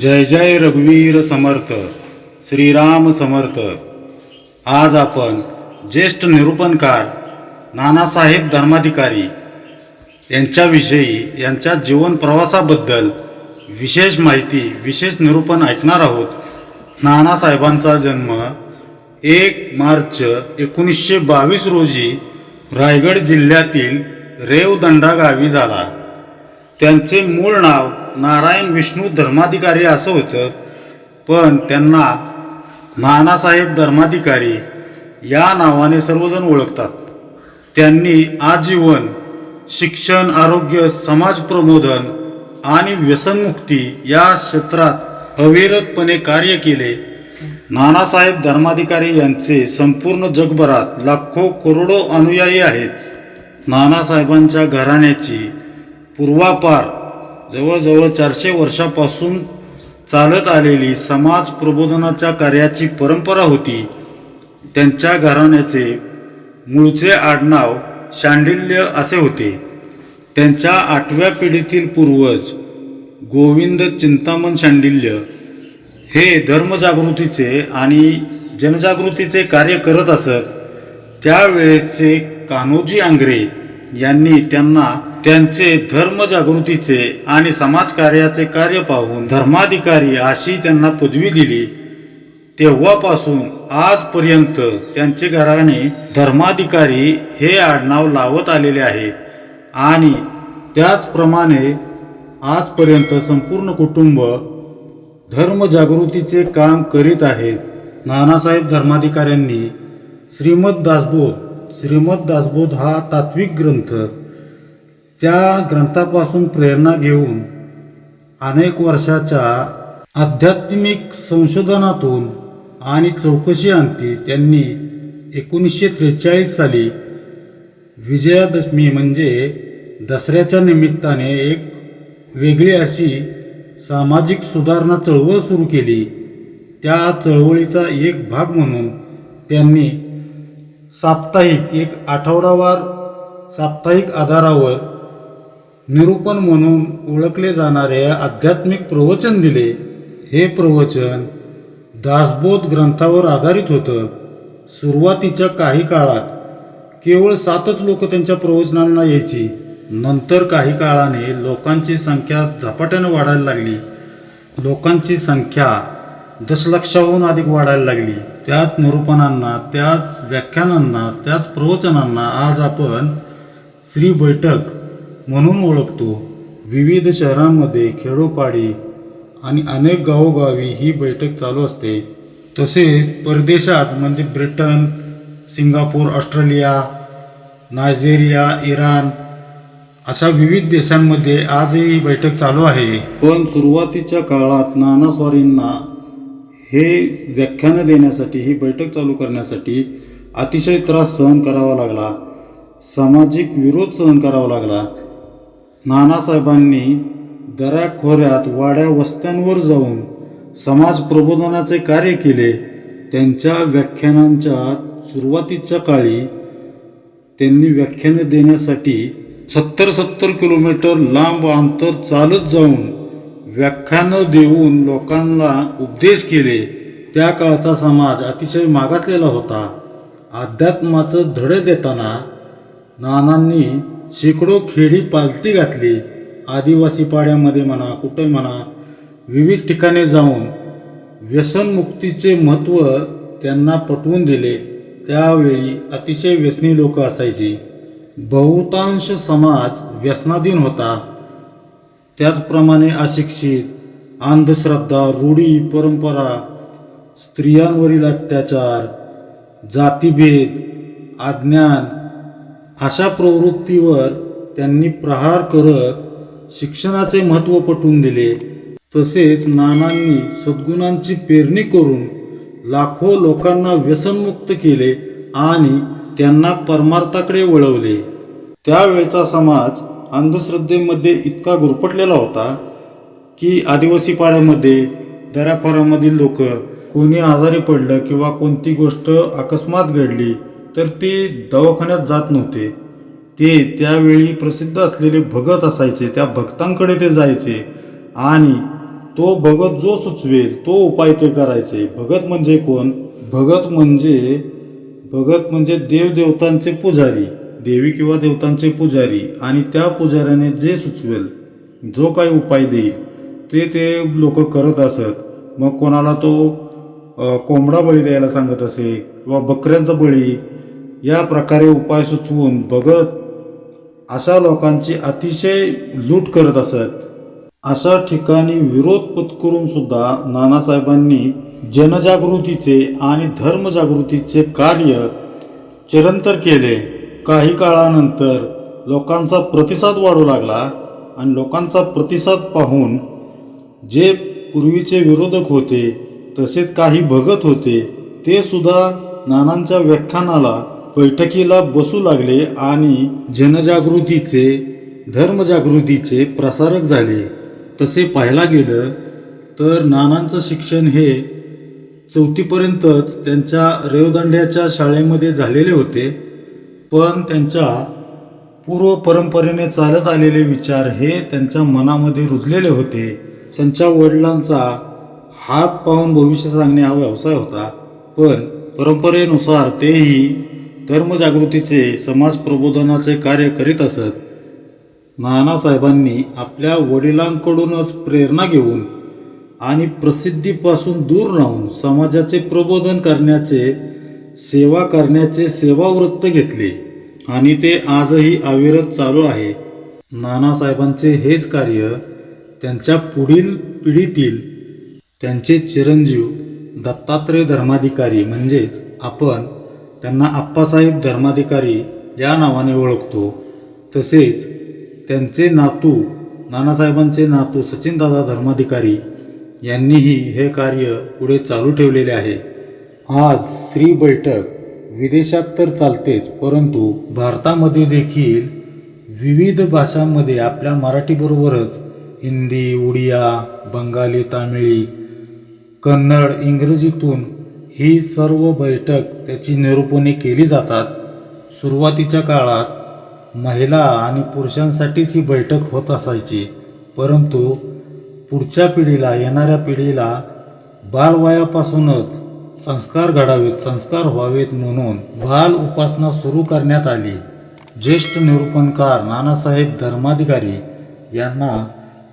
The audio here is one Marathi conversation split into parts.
जय जय रघुवीर समर्थ श्रीराम समर्थ. आज आपण ज्येष्ठ निरूपणकार नानासाहेब धर्माधिकारी यांच्याविषयी यांच्या जीवन प्रवासाबद्दल विशेष माहिती विशेष निरूपण ऐकणार आहोत. नानासाहेबांचा जन्म एक मार्च एकोणीसशे बावीस रोजी रायगड जिल्ह्यातील रेवदंडा गावी झाला. त्यांचे मूळ नाव नारायण विष्णू धर्माधिकारी असं होतं पण त्यांना नानासाहेब धर्माधिकारी या नावाने सर्वजण ओळखतात. त्यांनी आजीवन शिक्षण आरोग्य समाज प्रबोधन आणि व्यसनमुक्ती या क्षेत्रात अविरतपणे कार्य केले. नानासाहेब धर्माधिकारी यांचे संपूर्ण जगभरात लाखो करोडो अनुयायी आहेत. नानासाहेबांच्या घराण्याची पूर्वापार जवळजवळ चारशे वर्षापासून चालत आलेली समाज प्रबोधनाच्या कार्याची परंपरा होती. त्यांच्या घराण्याचे मूळचे आडनाव शांडिल्य असे होते. त्यांच्या आठव्या पिढीतील पूर्वज गोविंद चिंतामण शांडिल्य हे धर्मजागृतीचे आणि जनजागृतीचे कार्य करत असत. त्यावेळेसचे कान्होजी आंग्रे यांनी त्यांना त्यांचे धर्मजागृतीचे आणि समाजकार्याचे कार्य पाहून धर्माधिकारी अशी त्यांना पदवी दिली. तेव्हापासून आजपर्यंत त्यांचे घराणे धर्माधिकारी हे आडनाव लावत आलेले आहे. आणि त्याचप्रमाणे आजपर्यंत संपूर्ण कुटुंब धर्मजागृतीचे काम करीत आहेत. नानासाहेब धर्माधिकाऱ्यांनी श्रीमद दासबोध श्रीमद दासबोध हा तात्विक ग्रंथ. त्या ग्रंथापासून प्रेरणा घेऊन अनेक वर्षाच्या आध्यात्मिक संशोधनातून आणि चौकशी अंती त्यांनी एकोणीसशे त्रेचाळीस साली विजयादशमी म्हणजे दसऱ्याच्या निमित्ताने एक वेगळी अशी सामाजिक सुधारणा चळवळ सुरू केली. त्या चळवळीचा एक भाग म्हणून त्यांनी साप्ताहिक एक आठवडावार साप्ताहिक आधारावर निरूपण म्हणून ओळखले जाणारे आध्यात्मिक प्रवचन दिले. हे प्रवचन दासबोध ग्रंथावर आधारित होतं. सुरुवातीच्या काही काळात केवळ सातच लोक त्यांच्या प्रवचनांना यायची. नंतर काही काळाने लोकांची संख्या झपाट्याने वाढायला लागली. लोकांची संख्या दशलक्षाहून अधिक वाढायला लागली. त्याच निरूपणांना त्याच व्याख्यानांना त्याच प्रवचनांना आज आपण श्री बैठक म्हणून ओळखतो. विविध शहरांमध्ये खेडोपाडी आणि अनेक गावोगावी ही बैठक चालू असते. तसेच परदेशात म्हणजे Britain Singapore Australia Nigeria Iran अशा विविध देशांमध्ये आजही ही बैठक चालू आहे. पण सुरुवातीच्या काळात नानास्वारींना हे व्याख्यानं देण्यासाठी ही बैठक चालू करण्यासाठी अतिशय त्रास सहन करावा लागला. सामाजिक विरोध सहन करावा लागला. नानासाहेबांनी दऱ्याखोऱ्यात वाड्या वस्त्यांवर जाऊन समाज प्रबोधनाचे कार्य केले. त्यांच्या व्याख्यानांच्या सुरुवातीच्या काळी त्यांनी व्याख्यानं देण्यासाठी सत्तर सत्तर किलोमीटर लांब अंतर चालत जाऊन व्याख्यानं देऊन लोकांना उपदेश केले त्या काळचा समाज अतिशय मागासलेला होता. अध्यात्माचं धडे देताना नानांनी शेकडो खेडी पालती घातली. आदिवासी पाड्यामध्ये म्हणा कुठे म्हणा विविध ठिकाणी जाऊन व्यसनमुक्तीचे महत्त्व त्यांना पटवून दिले. त्यावेळी अतिशय व्यसनी लोक असायची. बहुतांश समाज व्यसनाधीन होता. त्याचप्रमाणे अशिक्षित अंधश्रद्धा रूढी परंपरा स्त्रियांवरील अत्याचार जातीभेद अज्ञान अशा प्रवृत्तीवर त्यांनी प्रहार करत शिक्षणाचे महत्त्व पटवून दिले. तसेच नानांनी सद्गुणांची पेरणी करून लाखो लोकांना व्यसनमुक्त केले आणि त्यांना परमार्थाकडे वळवले. त्यावेळचा समाज अंधश्रद्धेमध्ये इतका गुरफटलेला होता की आदिवासी पाड्यामध्ये दऱ्याखोऱ्यामधील लोक कोणी आजारी पडलं किंवा कोणती गोष्ट अकस्मात घडली तर ती दवाखान्यात जात नव्हते. ते त्यावेळी प्रसिद्ध असलेले भगत असायचे त्या भक्तांकडे ते जायचे आणि तो भगत जो सुचवेल तो उपाय ते करायचे. भगत म्हणजे कोण? भगत म्हणजे भगत म्हणजे देवदेवतांचे पुजारी. देवी किंवा देवतांचे पुजारी आणि त्या पुजाऱ्याने जे सुचवेल जो काही उपाय देईल ते ते लोक करत असत. मग कोणाला तो कोंबडा बळी द्यायला सांगत असे किंवा बकऱ्यांचा बळी या प्रकारे उपाय सुचवून बघत अशा लोकांची अतिशय लूट करत असत. अशा ठिकाणी विरोध पत्करून सुद्धा नानासाहेबांनी जनजागृतीचे आणि धर्मजागृतीचे कार्य चिरंतर केले. काही काळानंतर लोकांचा प्रतिसाद वाढू लागला आणि लोकांचा प्रतिसाद पाहून जे पूर्वीचे विरोधक होते तसेच काही भगत होते ते सुद्धा नानांच्या व्याख्यानाला बैठकीला बसू लागले आणि जनजागृतीचे धर्मजागृतीचे प्रसारक झाले. तसे पाहायला गेलं तर नानांचं शिक्षण हे चौथीपर्यंतच त्यांच्या रेवदंड्याच्या शाळेमध्ये झालेले होते. पण त्यांच्या पूर्व परंपरेने चालत आलेले विचार हे त्यांच्या मनामध्ये रुजलेले होते. त्यांच्या वडिलांचा हात पाहून भविष्य सांगणे हा व्यवसाय होता. पण परंपरेनुसार तेही धर्मजागृतीचे समाज प्रबोधनाचे कार्य करीत असत. नानासाहेबांनी आपल्या वडिलांकडूनच प्रेरणा घेऊन आणि प्रसिद्धीपासून दूर राहून समाजाचे प्रबोधन करण्याचे सेवा करण्याचे सेवावृत्त घेतले. आणि ते आजही अविरत चालू आहे. नानासाहेबांचे हेच कार्य त्यांच्या पुढील पिढीतील त्यांचे चिरंजीव दत्तात्रय धर्माधिकारी म्हणजेच आपण त्यांना आप्पासाहेब धर्माधिकारी या नावाने ओळखतो. तसेच त्यांचे नातू नानासाहेबांचे नातू सचिनदादा धर्माधिकारी यांनीही हे कार्य पुढे चालू ठेवलेले आहे. आज श्री बैठक. विदेशात तर चालतेच परंतु भारतामध्ये देखील विविध भाषांमध्ये आपल्या मराठीबरोबरच हिंदी उडिया बंगाली तामिळी कन्नड इंग्रजीतून ही सर्व बैठक त्याची निरूपणे केली जातात. सुरुवातीच्या काळात महिला आणि पुरुषांसाठीच ही बैठक होत असायची परंतु पुढच्या पिढीला येणाऱ्या पिढीला बालवयापासूनच संस्कार घडावेत संस्कार व्हावेत म्हणून बाल उपासना सुरू करण्यात आली. ज्येष्ठ निरूपणकार नानासाहेब धर्माधिकारी यांना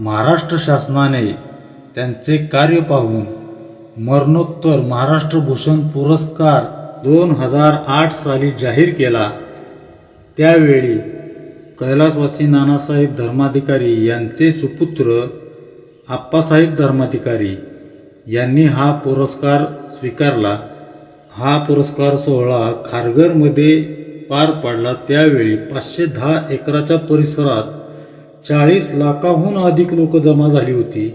महाराष्ट्र शासनाने त्यांचे कार्य पाहून मरणोत्तर महाराष्ट्र भूषण पुरस्कार दोन हजार आठ साली जाहीर केला. त्यावेळी कैलासवासी नानासाहेब धर्माधिकारी यांचे सुपुत्र आप्पासाहेब धर्माधिकारी यांनी हा पुरस्कार स्वीकारला. हा पुरस्कार सोहळा खारघरमध्ये पार पडला. त्यावेळी पाचशे दहा एकराच्या परिसरात चाळीस लाखाहून अधिक लोक जमा झाली होती.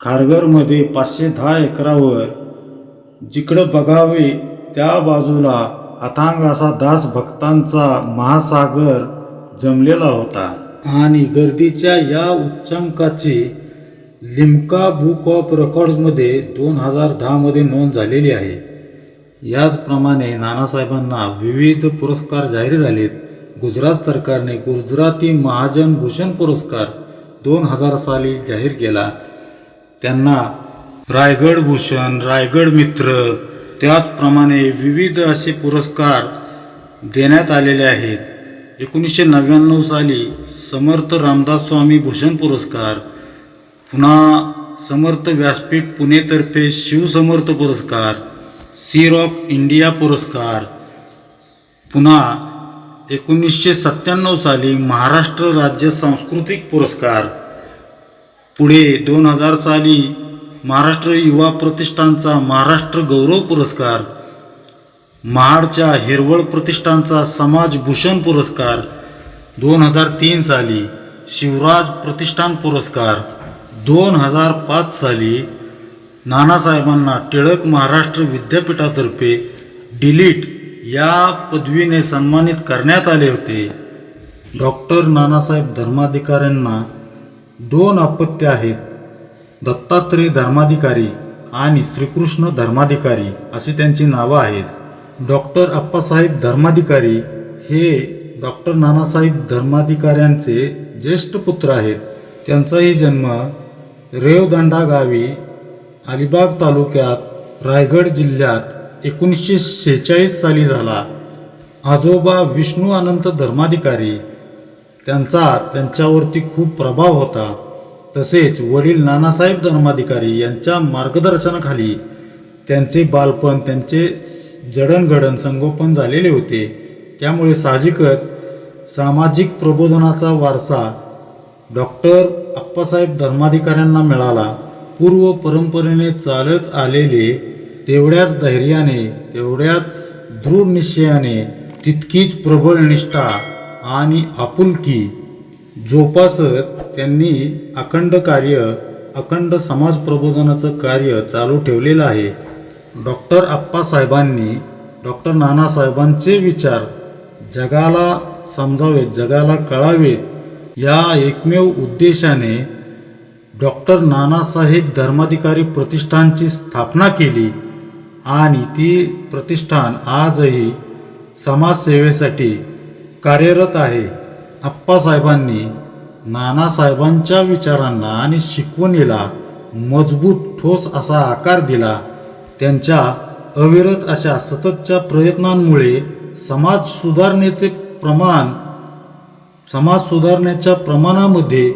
खारघरमध्ये पाचशे दहा एकरावर जिकडं बघावे त्या बाजूला अथांग असा दास भक्तांचा महासागर जमलेला होता. आणि गर्दीच्या या उच्चांकाची लिम्का बुक ऑफ रेकॉर्ड्समध्ये दोन हजार दहामध्ये नोंद झालेली आहे. याचप्रमाणे नानासाहेबांना विविध पुरस्कार जाहीर झालेत. गुजरात सरकारने गुजराती महाजन भूषण पुरस्कार दोन हजार साली जाहीर केला. त्यांना रायगड भूषण रायगड मित्र त्याचप्रमाणे विविध असे पुरस्कार देण्यात आलेले आहेत. एकोणीसशे नव्याण्णव साली समर्थ रामदास स्वामी भूषण पुरस्कार पुन्हा समर्थ व्यासपीठ पुणेतर्फे शिवसमर्थ पुरस्कार सी रॉक इंडिया पुरस्कार पुन्हा एकोणीसशे सत्त्याण्णव साली महाराष्ट्र राज्य सांस्कृतिक पुरस्कार. पुढे दोन हजार साली महाराष्ट्र युवा प्रतिष्ठानचा महाराष्ट्र गौरव पुरस्कार महाडच्या हिरवळ प्रतिष्ठानचा समाज भूषण पुरस्कार दोन हजार तीन साली शिवराज प्रतिष्ठान पुरस्कार. दोन हजार पाच साली नानासाहेबांना टिळक महाराष्ट्र विद्यापीठातर्फे डिलीट या पदवीने सन्मानित करण्यात आले होते. डॉक्टर नानासाहेब धर्माधिकाऱ्यांना दोन अपत्य आहेत. दत्तात्रय धर्माधिकारी आणि श्रीकृष्ण धर्माधिकारी अशी त्यांची नावं आहेत. डॉक्टर अप्पासाहेब धर्माधिकारी हे डॉक्टर नानासाहेब धर्माधिकाऱ्यांचे ज्येष्ठ पुत्र आहेत. त्यांचाही जन्म रेवदंडा गावी अलिबाग तालुक्यात रायगड जिल्ह्यात एकोणीसशे शेहेचाळीस साली झाला. आजोबा विष्णू अनंत धर्माधिकारी त्यांचा त्यांच्यावरती खूप प्रभाव होता. तसेच वडील नानासाहेब धर्माधिकारी यांच्या मार्गदर्शनाखाली त्यांचे बालपण त्यांचे जडणघडण संगोपन झालेले होते. त्यामुळे साहजिकच सामाजिक प्रबोधनाचा वारसा डॉक्टर अप्पासाहेब धर्माधिकाऱ्यांना मिळाला. पूर्व परंपरेने चालत आलेले तेवढ्याच धैर्याने तेवढ्याच दृढ निश्चयाने तितकीच प्रबळ निष्ठा आणि आपुलकी जोपासत त्यांनी अखंड कार्य अखंड समाज प्रबोधनाचं कार्य चालू ठेवलेलं आहे. डॉक्टर आप्पासाहेबांनी डॉक्टर नानासाहेबांचे विचार जगाला समजावेत जगाला कळावेत या एकमेव उद्देशाने डॉक्टर नानासाहेब धर्माधिकारी प्रतिष्ठानची स्थापना केली आणि ती प्रतिष्ठान आजही समाजसेवेसाठी कार्यरत आहे. आप्पासाहेबांनी नानासाहेबांच्या विचारांना आणि शिकवणीला मजबूत ठोस असा आकार दिला. त्यांच्या अविरत अशा सततच्या प्रयत्नांमुळे समाज सुधारणेचे प्रमाण समाज सुधारण्याच्या प्रमाणामध्ये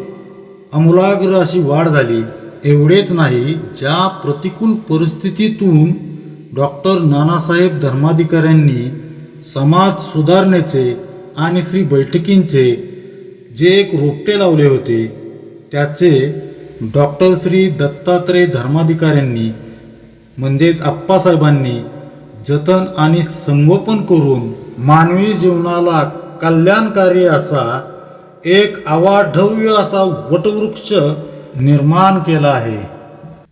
आमूलाग्र अशी वाढ झाली. एवढेच नाही ज्या प्रतिकूल परिस्थितीतून डॉक्टर नानासाहेब धर्माधिकाऱ्यांनी समाज सुधारण्याचे आणि श्री बैठकींचे जे एक रोपटे लावले होते त्याचे डॉक्टर श्री दत्तात्रय धर्माधिकाऱ्यांनी म्हणजेच आप्पासाहेबांनी जतन आणि संगोपन करून मानवी जीवनाला कल्याणकारी असा एक अवाढव्य असा वटवृक्ष निर्माण केला आहे.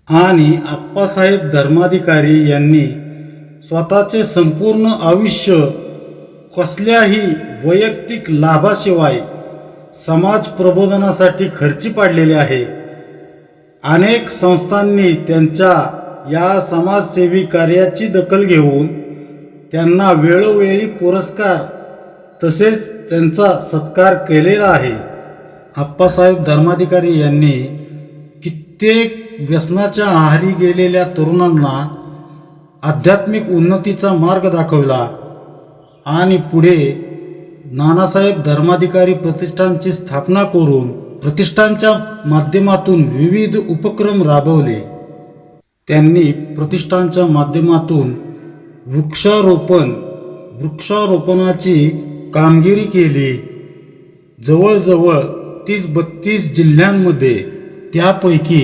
आणि आप्पासाहेब धर्माधिकारी यांनी स्वतःचे संपूर्ण आयुष्य कसल्याही वैयक्तिक लाभाशिवाय समाज प्रबोधनासाठी खर्ची पाडलेले आहे. अनेक संस्थांनी त्यांच्या या समाजसेवी कार्याची दखल घेऊन त्यांना वेळोवेळी पुरस्कार तसेच त्यांचा सत्कार केलेला आहे. आप्पासाहेब धर्माधिकारी यांनी कित्येक व्यसनाच्या आहारी गेलेल्या तरुणांना आध्यात्मिक उन्नतीचा मार्ग दाखवला आणि पुढे नानासाहेब धर्माधिकारी प्रतिष्ठानची स्थापना करून प्रतिष्ठानच्या माध्यमातून विविध उपक्रम राबवले. त्यांनी प्रतिष्ठानच्या माध्यमातून वृक्षारोपण वृक्षारोपणाची कामगिरी केली. जवळजवळ तीस बत्तीस जिल्ह्यांमध्ये त्यापैकी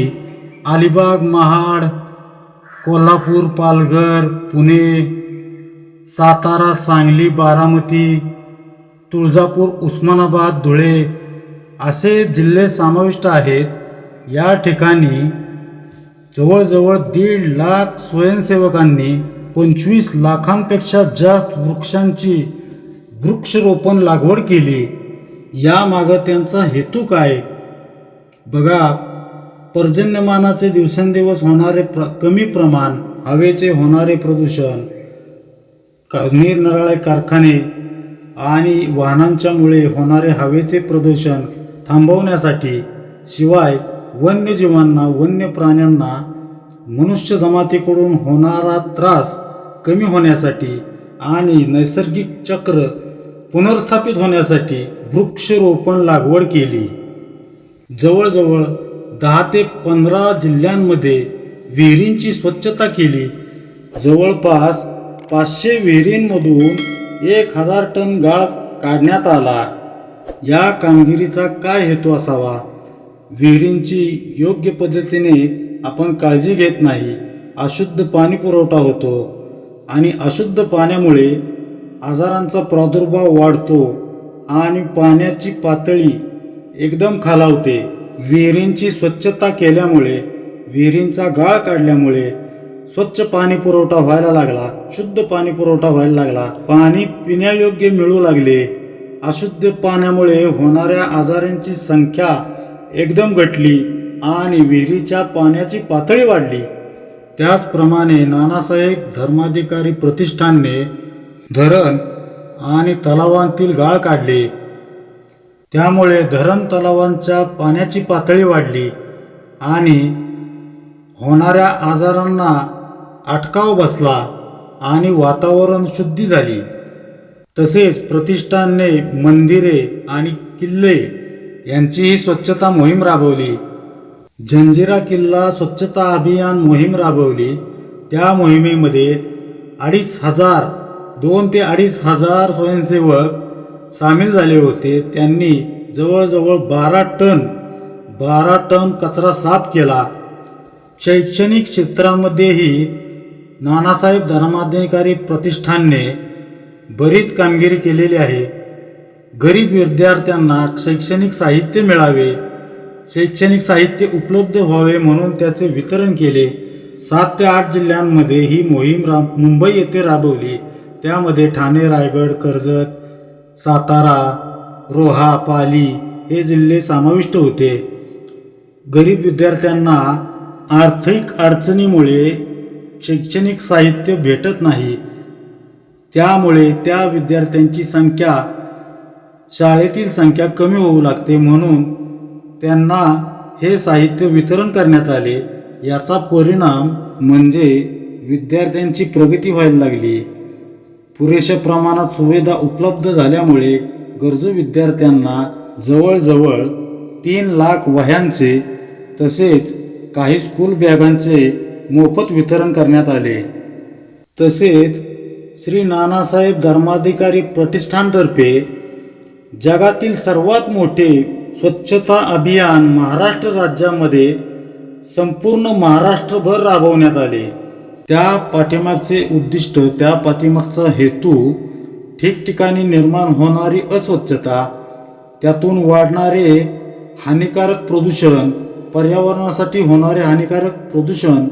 अलिबाग महाड कोल्हापूर पालघर पुणे सातारा सांगली बारामती तुळजापूर उस्मानाबाद धुळे असे जिल्हे समाविष्ट आहेत. या ठिकाणी जवळजवळ दीड लाख स्वयंसेवकांनी पंचवीस लाखांपेक्षा जास्त वृक्षांची वृक्षरोपण लागवड केली. यामागं त्यांचा हेतू काय? बघा पर्जन्यमानाचे दिवसेंदिवस होणारे प्र कमी प्रमाण हवेचे होणारे प्रदूषण का निरनिराळे कारखाने आणि वाहनांच्यामुळे होणारे हवेचे प्रदूषण थांबवण्यासाठी शिवाय वन्यजीवांना वन्य प्राण्यांना मनुष्य जमातीकडून होणारा त्रास कमी होण्यासाठी आणि नैसर्गिक चक्र पुनर्स्थापित होण्यासाठी वृक्षरोपण लागवड केली. जवळजवळ दहा ते पंधरा जिल्ह्यांमध्ये विहिरींची स्वच्छता केली. जवळपास पाचशे विहिरींमधून एक हजार टन गाळ काढण्यात आला. या कामगिरीचा काय हेतू असावा? विहिरींची योग्य पद्धतीने आपण काळजी घेत नाही. अशुद्ध पाणी पुरवठा होतो आणि अशुद्ध पाण्यामुळे आजारांचा प्रादुर्भाव वाढतो आणि पाण्याची पातळी एकदम खालावते. विहिरींची स्वच्छता केल्यामुळे विहिरींचा गाळ काढल्यामुळे स्वच्छ पाणी पुरवठा व्हायला लागला शुद्ध पाणी पुरवठा व्हायला लागला. पाणी पिण्यायोग्य मिळू लागले. अशुद्ध पाण्यामुळे होणाऱ्या आजारांची संख्या एकदम घटली आणि विहिरीच्या पाण्याची पातळी वाढली. त्याचप्रमाणे नानासाहेब धर्माधिकारी प्रतिष्ठानने धरण. आणि तलावांतील गाळ काढले. त्यामुळे धरण तलावांच्या पाण्याची पातळी वाढली आणि होणाऱ्या आजारांना अटकाव बसला आणि वातावरण शुद्धी झाली. तसेच प्रतिष्ठानने मंदिरे आणि किल्ले यांचीही स्वच्छता मोहीम राबवली. जंजिरा किल्ला स्वच्छता अभियान मोहीम राबवली. त्या मोहिमेमध्ये अडीच हजार दोन ते अडीच हजार स्वयंसेवक सामील झाले होते. त्यांनी जवळजवळ बारा टन बारा टन कचरा साफ केला. शैक्षणिक क्षेत्रामध्येही नानासाहेब धर्माधिकारी प्रतिष्ठानने बरीच कामगिरी केलेली आहे. गरीब विद्यार्थ्यांना शैक्षणिक साहित्य मिळावे शैक्षणिक साहित्य उपलब्ध व्हावे म्हणून त्याचे वितरण केले. सात ते आठ जिल्ह्यांमध्ये ही मोहीम रा मुंबई येथे राबवली. त्यामध्ये ठाणे रायगड कर्जत सातारा रोहा पाली हे जिल्हे समाविष्ट होते. गरीब विद्यार्थ्यांना आर्थिक अडचणीमुळे शैक्षणिक साहित्य भेटत नाही. त्यामुळे त्या विद्यार्थ्यांची संख्या शाळेतील संख्या कमी होऊ लागते म्हणून त्यांना हे साहित्य वितरण करण्यात आले. याचा परिणाम म्हणजे विद्यार्थ्यांची प्रगती व्हायला लागली. पुरेशा प्रमाणात सुविधा उपलब्ध झाल्यामुळे गरजू विद्यार्थ्यांना जवळजवळ तीन लाख वह्यांचे तसेच काही स्कूल बॅगांचे मोफत वितरण करण्यात आले. तसेच श्री नानासाहेब धर्माधिकारी प्रतिष्ठानतर्फे जगातील सर्वात मोठे स्वच्छता अभियान महाराष्ट्र राज्यामध्ये संपूर्ण महाराष्ट्रभर राबवण्यात आले. त्या पाठीमागचे उद्दिष्ट त्या पाठीमागचा हेतू ठिकठिकाणी निर्माण होणारी अस्वच्छता त्यातून वाढणारे हानिकारक प्रदूषण पर्यावरणासाठी होणारे हानिकारक प्रदूषण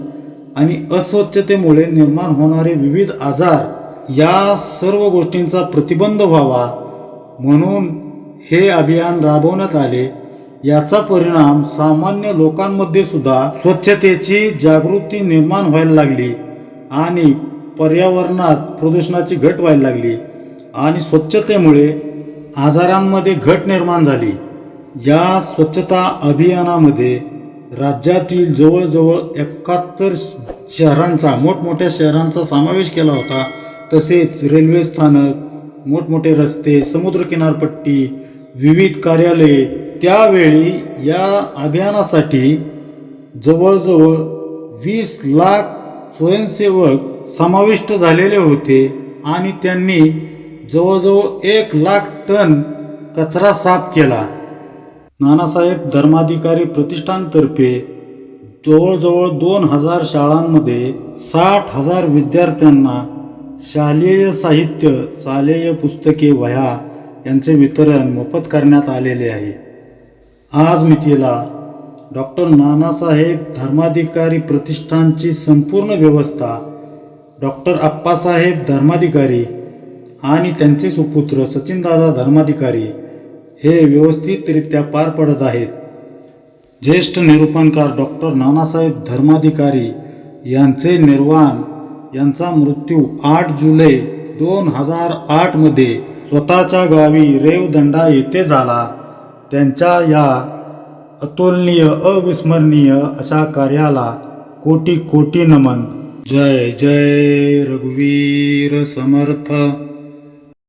आणि अस्वच्छतेमुळे निर्माण होणारे विविध आजार या सर्व गोष्टींचा प्रतिबंध व्हावा म्हणून हे अभियान राबवण्यात आले. याचा परिणाम सामान्य लोकांमध्ये सुद्धा स्वच्छतेची जागृती निर्माण व्हायला लागली. आणि पर्यावरणात प्रदूषणाची घट व्हायला लागली आणि स्वच्छतेमुळे आजारांमध्ये घट निर्माण झाली. या स्वच्छता अभियानामध्ये राज्यातील जवळजवळ एकाहत्तर शहरांचा मोठमोठ्या शहरांचा समावेश केला होता. तसेच रेल्वे स्थानक मोठमोठे रस्ते समुद्र किनारपट्टी विविध कार्यालये त्यावेळी या अभियानासाठी जवळजवळ वीस लाख स्वयंसेवक समाविष्ट झालेले होते आणि त्यांनी जवळजवळ एक लाख टन कचरा साफ केला. नानासाहेब धर्माधिकारी प्रतिष्ठानतर्फे जवळजवळ दोन हजार शाळांमध्ये साठ हजार विद्यार्थ्यांना शालेय साहित्य शालेय पुस्तके वह्या यांचे वितरण मोफत करण्यात आलेले आहे. आज मितीला डॉक्टर नानासाहेब धर्माधिकारी प्रतिष्ठानची संपूर्ण व्यवस्था डॉक्टर आप्पासाहेब धर्माधिकारी आणि त्यांचे सुपुत्र सचिनदादा धर्माधिकारी हे व्यवस्थितरित्या पार पडत आहेत. ज्येष्ठ निरूपणकार डॉक्टर नानासाहेब धर्माधिकारी यांचे निर्वाण यांचा मृत्यू आठ जुलै दोन हजार आठमध्ये स्वतःच्या गावी रेवदंडा येथे झाला. त्यांच्या या अतुलनीय अविस्मरणीय अशा कार्याला कोटी कोटी नमन. जय जय रघुवीर समर्थ.